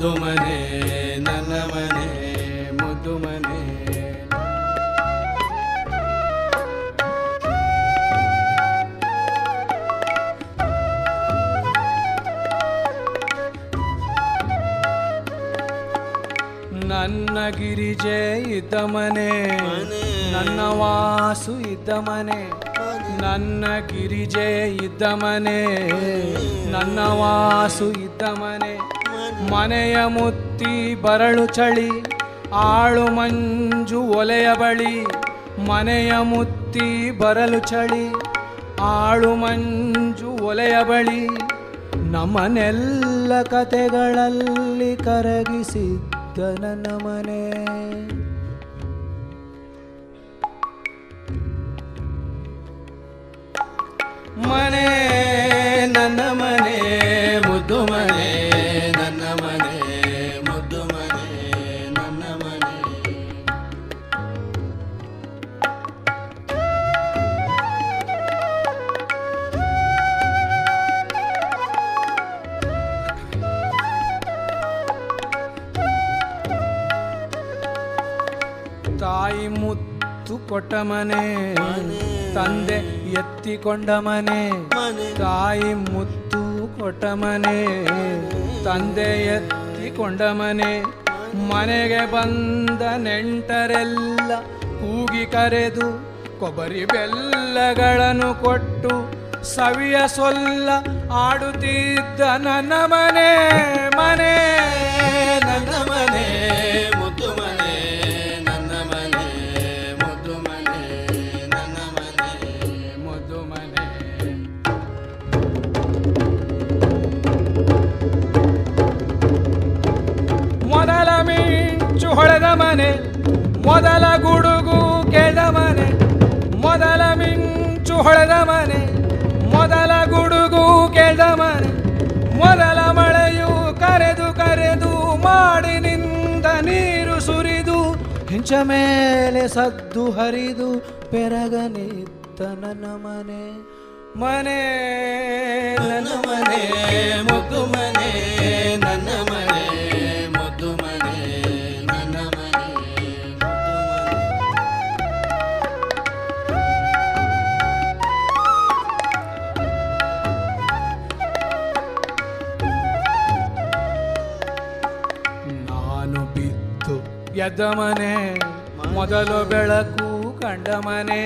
ಮುದ್ದು ನನ್ನ ಮನೆ ಮುದ್ದು ನನ್ನ ಗಿರಿಜೆ ಇದ್ದ ಮನೆ ನನ್ನ ವಾಸು ಇದ್ದ ಮನೆ. ನನ್ನ ಗಿರಿಜೆ ಇದ್ದ ಮನೆ. ನನ್ನ ವಾಸು ಇದ್ದ ಮನೆ. ಮನೆಯ ಮುತ್ತಿ ಬರಳು ಚಳಿ, ಆಳು ಮಂಜು ಒಲೆಯ ಬಳಿ, ಮನೆಯ ಮುತ್ತಿ ಬರಲು ಚಳಿ, ಆಳು ಮಂಜು ಒಲೆಯ ಬಳಿ ನಮನೆಲ್ಲ ಕತೆಗಳಲ್ಲಿ ಕರಗಿಸಿದ್ದ ನನ್ನ ತಾಯಿ ಮುತ್ತು ಕೊಟ್ಟ ಮನೆ ತಂದೆ ಎತ್ತಿಕೊಂಡ ಮನೆ. ತಾಯಿ ಮುತ್ತು ಕೊಟ್ಟ ಮನೆ ತಂದೆ ಎತ್ತಿಕೊಂಡ ಮನೆ ಮನೆಗೆ ಬಂದ ನೆಂಟರೆಲ್ಲ ಕೂಗಿ ಕರೆದು ಕೊಬ್ಬರಿ ಬೆಲ್ಲಗಳನ್ನು ಕೊಟ್ಟು ಸವಿಯ ಸೊಲ್ಲ ಆಡುತ್ತಿದ್ದ ನನ್ನ ಮನೆ ಮನೆ. ಮಿಂಚು ಮನೆ ಮೊದಲ ಗುಡುಗು ಕೇಳ್ದ ಮನೆ ಮೊದಲ ಮಿಂಚು ಹೊಳೆದ ಮನೆ, ಮೊದಲ ಗುಡುಗು ಕೇಳ್ದ ಮನೆ ಮೊದಲ ಮಳೆಯು ಕರೆದು ಕರೆದು ಮಾಡಿನಿಂದ ನೀರು ಸುರಿದು, ಹೆಂಚ ಮೇಲೆ ಸದ್ದು ಹರಿದು ಪೆರಗನಿತ್ತ ನನ್ನ ಮನೆ ಮನೆ, ನನ್ನ ಮನೆ ಎದ್ದ ಮನೆ ಮೊದಲು ಬೆಳಕು ಕಂಡ ಮನೆ